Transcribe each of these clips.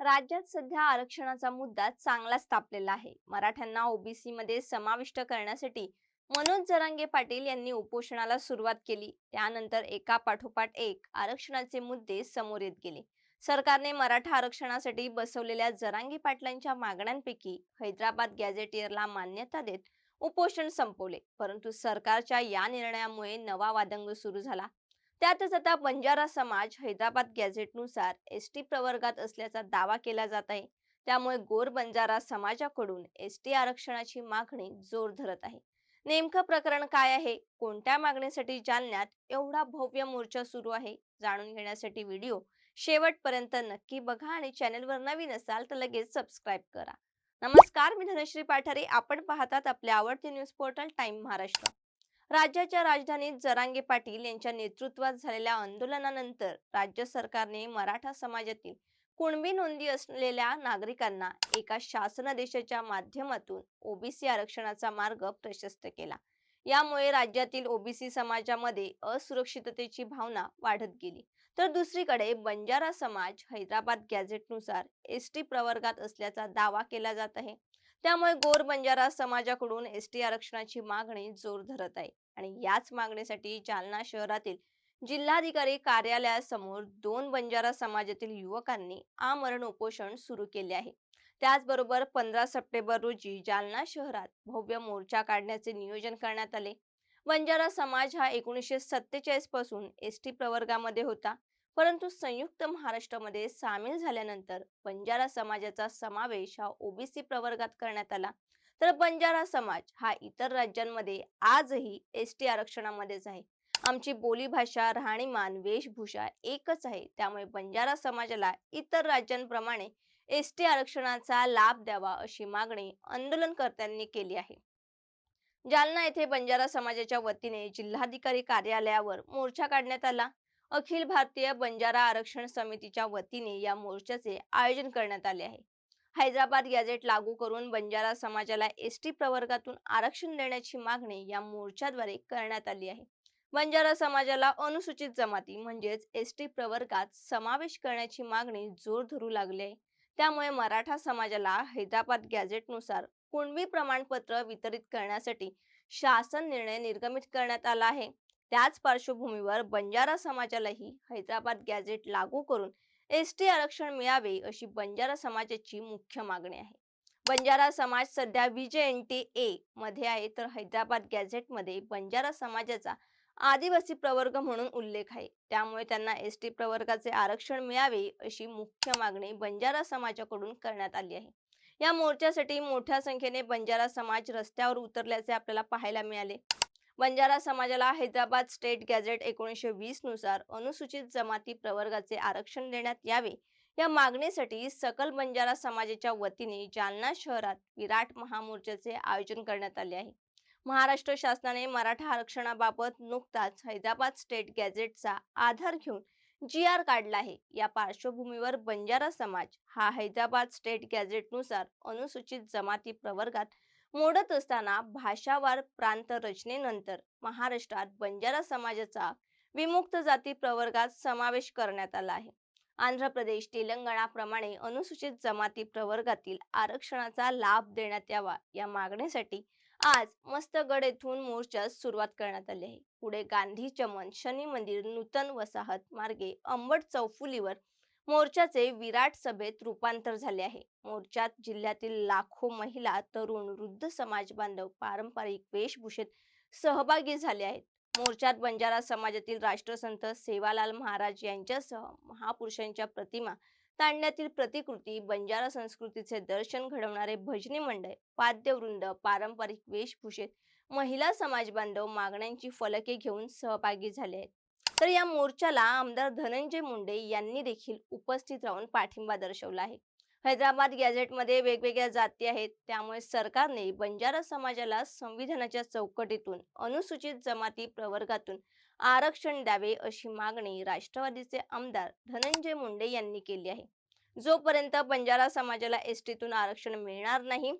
राज्यात सध्या आरक्षणाचा मुद्दा चांगलाच तापलेला आहे. मराठ्यांना ओबीसी मध्ये समाविष्ट करण्यासाठी मनोज जरांगे पाटील यांनी उपोषणाला सुरुवात केली. त्यानंतर एका पाठोपाठ एक आरक्षणाचे मुद्दे समोर येत गेले. सरकारने मराठा आरक्षणासाठी बसवलेल्या जरांगे पाटलांच्या मागण्यांपैकी हैदराबाद गॅझेटियरला मान्यता देत उपोषण संपवले. परंतु सरकारच्या या निर्णयामुळे नवा वादंग सुरू झाला. त्यातच आता बंजारा समाज हैदराबाद गॅझेटनुसार एस टी प्रवर्गात असल्याचा दावा केला जात आहे. त्यामुळे गोर बंजारा समाजाकडून एस टी आरक्षणाची मागणी जोर धरत आहे. नेमकं प्रकरण काय आहे? कोणत्या मागणीसाठी जालन्यात एवढा भव्य मोर्चा सुरू आहे? जाणून घेण्यासाठी व्हिडिओ शेवटपर्यंत नक्की बघा आणि चॅनलवर नवीन असाल तर लगेच सबस्क्राईब करा. नमस्कार मी धनश्री पाठारे. आपण पाहतात आपले आवडते न्यूज पोर्टल टाइम महाराष्ट्र. राज्याच्या राजधानीत जरांगे पाटील यांच्या नेतृत्वात झालेल्या आंदोलनानंतर राज्य सरकारने मराठा समाजातील कुणबी नोंदी असलेल्या नागरिकांना एका शासनादेशाच्या माध्यमातून ओबीसी आरक्षणाचा मार्ग प्रशस्त केला. यामुळे राज्यातील ओबीसी समाजामध्ये असुरक्षिततेची भावना वाढत गेली. तर दुसरीकडे बंजारा समाज हैदराबाद गॅझेटनुसार एस टी प्रवर्गात असल्याचा दावा केला जात आहे. त्यामुळे गोर बंजारा समाजाकडून एस टी आरक्षणाची मागणी जोर धरत आहे. आणि याच मागणीसाठी जालना शहरातील जिल्हाधिकारी कार्यालयासमोर दोन बंजारा समाजातील युवकांनी आमरण उपोषण सुरू केले आहे. त्याचबरोबर पंधरा सप्टेंबर रोजी जालना शहरात भव्य मोर्चा काढण्याचे नियोजन करण्यात आले. बंजारा समाज हा एकोणीसशे सत्तेचाळीसपासून एस टी प्रवर्गामध्ये होता. परंतु संयुक्त महाराष्ट्रामध्ये सामील झाल्यानंतर बंजारा समाजाचा समावेश हा ओबीसी प्रवर्गात करण्यात आला. तर बंजारा समाज हा इतर राज्यांमध्ये आजही एस टी आरक्षणामध्येच आहे. आमची बोलीभाषा राहणीमान वेशभूषा एकच आहे. त्यामुळे बंजारा समाजाला इतर राज्यांप्रमाणे एस टी आरक्षणाचा लाभ द्यावा अशी मागणी आंदोलनकर्त्यांनी केली आहे. जालना येथे बंजारा समाजाच्या वतीने जिल्हाधिकारी कार्यालयावर मोर्चा काढण्यात आला. अखिल भारतीय बंजारा आरक्षण समितीच्या वतीने या मोर्चाचे आयोजन करण्यात आले आहे. हैदराबाद गॅझेट लागू करून बंजारा समाजाला एस टी प्रवर्गातून आरक्षण देण्याची मागणी या मोर्चाद्वारे करण्यात आली आहे. बंजारा समाजाला अनुसूचित जमाती म्हणजेच एस टी प्रवर्गात समावेश करण्याची मागणी जोर धरू लागली आहे. त्यामुळे मराठा समाजाला हैदराबाद गॅझेटनुसार कुणबी प्रमाणपत्र वितरित करण्यासाठी शासन निर्णय निर्गमित करण्यात आला आहे. त्याच पार्श्वभूमीवर बंजारा समाजालाही हैदराबाद गॅझेट लागू करून एस टी आरक्षण मिळावे अशी बंजारा समाजाची मुख्य मागणी आहे. बंजारा समाज सध्या विजय एन टी ए मध्ये आहे तर हैदराबाद गॅझेटमध्ये बंजारा समाजाचा आदिवासी प्रवर्ग म्हणून उल्लेख आहे. त्यामुळे त्यांना एस टी प्रवर्गाचे आरक्षण मिळावे अशी मुख्य मागणी बंजारा समाजाकडून करण्यात आली आहे. या मोर्चासाठी मोठ्या संख्येने बंजारा समाज रस्त्यावर उतरल्याचे आपल्याला पाहायला मिळाले. बंजारा समाजाला हैदराबाद स्टेट गॅझेट एकोणीसशे वीसनुसार अनुसूचित जमाती प्रवर्गाचे आरक्षण देण्यात यावे. या मागणीसाठी सकल बंजारा समाजाच्या वतीने जालना शहरात विराट महामोर्चाचे आयोजन करण्यात आले आहे. महाराष्ट्र शासनाने मराठा आरक्षणाबाबत नुकताच हैदराबाद स्टेट गॅझेटचा आधार घेऊन जी आर काढला आहे. या पार्श्वभूमीवर बंजारा समाज हा हैदराबाद स्टेट गॅझेटनुसार अनुसूचित जमाती प्रवर्गात मोडत असताना भाषावार प्रांत रचनेनंतर महाराष्ट्रात बंजारा समाजाचा विमुक्त जाती प्रवर्गात समावेश करण्यात आला आहे. आंध्र प्रदेश तेलंगणाप्रमाणे अनुसूचित जमाती प्रवर्गातील आरक्षणाचा लाभ देण्यात यावा या मागणीसाठी आज मस्तगड येथून मोर्चास सुरुवात करण्यात आली आहे. पुढे गांधी चमन शनी मंदिर नूतन वसाहत मार्गे अंबड चौफुलीवर मोर्चाचे विराट सभेत रूपांतर झाले आहे. मोर्चात जिल्ह्यातील लाखो महिला तरुण वृद्ध समाज बांधव पारंपरिक वेशभूषेत सहभागी झाले आहेत. मोर्चात बंजारा समाजातील राष्ट्रसंत सेवालाल महाराज यांच्यासह महापुरुषांच्या प्रतिमा तांड्यातील प्रतिकृती बंजारा संस्कृतीचे दर्शन घडवणारे भजनी मंडळ वाद्यवृंद पारंपरिक वेशभूषेत महिला समाज बांधव मागण्यांची फलके घेऊन सहभागी झाले आहेत. तर या मोर्चाला आमदार धनंजय मुंडे यांनी देखील उपस्थित राहून पाठिंबा दर्शवला आहे. हैदराबाद गॅझेटमध्ये वेगवेगळ्या जाती आहेत. त्यामुळे सरकारने बंजारा समाजाला संविधानाच्या चौकटीतून अनुसूचित जमाती प्रवर्गातून आरक्षण द्यावे अशी मागणी राष्ट्रवादीचे आमदार धनंजय मुंडे यांनी केली आहे. जोपर्यंत बंजारा समाजाला एसटीतून आरक्षण मिळणार नाही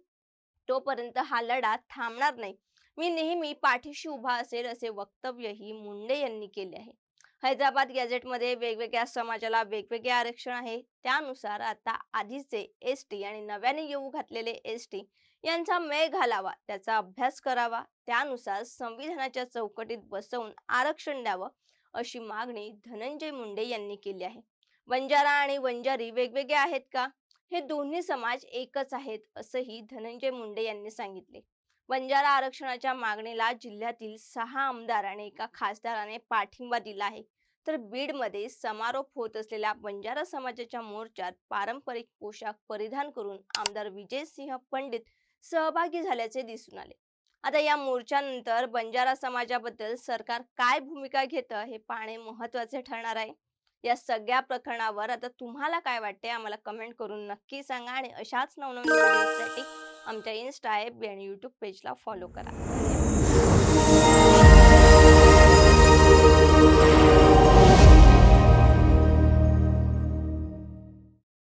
तोपर्यंत हा लढा थांबणार नाही. मी नेहमी पाठीशी उभा असेल असे वक्तव्यही मुंडे यांनी केले आहे. हैदराबाद गॅझेटमध्ये वेगवेगळ्या समाजाला वेगवेगळे आरक्षण आहे. त्यानुसार आता आधीचे एस टी आणि नव्याने येऊ घातलेले एस टी यांचा मेळ घालावा त्याचा अभ्यास करावा त्यानुसार संविधानाच्या चौकटीत बसवून आरक्षण द्यावं अशी मागणी धनंजय मुंडे यांनी केली आहे. बंजारा आणि वंजारी वेगवेगळे आहेत का? हे दोन्ही समाज एकच आहेत असंही धनंजय मुंडे यांनी सांगितले. बंजारा आरक्षणाच्या मागणीला जिल्ह्यातील सहा आमदार आणि एका खासदाराने पाठिंबा दिला आहे. तर बीडमध्ये समारोप होत असलेल्या बंजारा समाजाच्या मोर्चात पारंपरिक पोशाख परिधान करून आमदार विजयसिंह पंडित सहभागी झाल्याचे दिसून आले. आता या मोर्चानंतर बंजारा समाजाबद्दल सरकार काय भूमिका घेतं हे पाहणे महत्त्वाचे ठरणार आहे. या सगळ्या प्रकरणावर आता तुम्हाला काय वाटते आम्हाला कमेंट करून नक्की सांगा आणि अशाच नवनवीन आमच्या इन्स्टा ॲप आणि यूट्यूब पेजला फॉलो करा.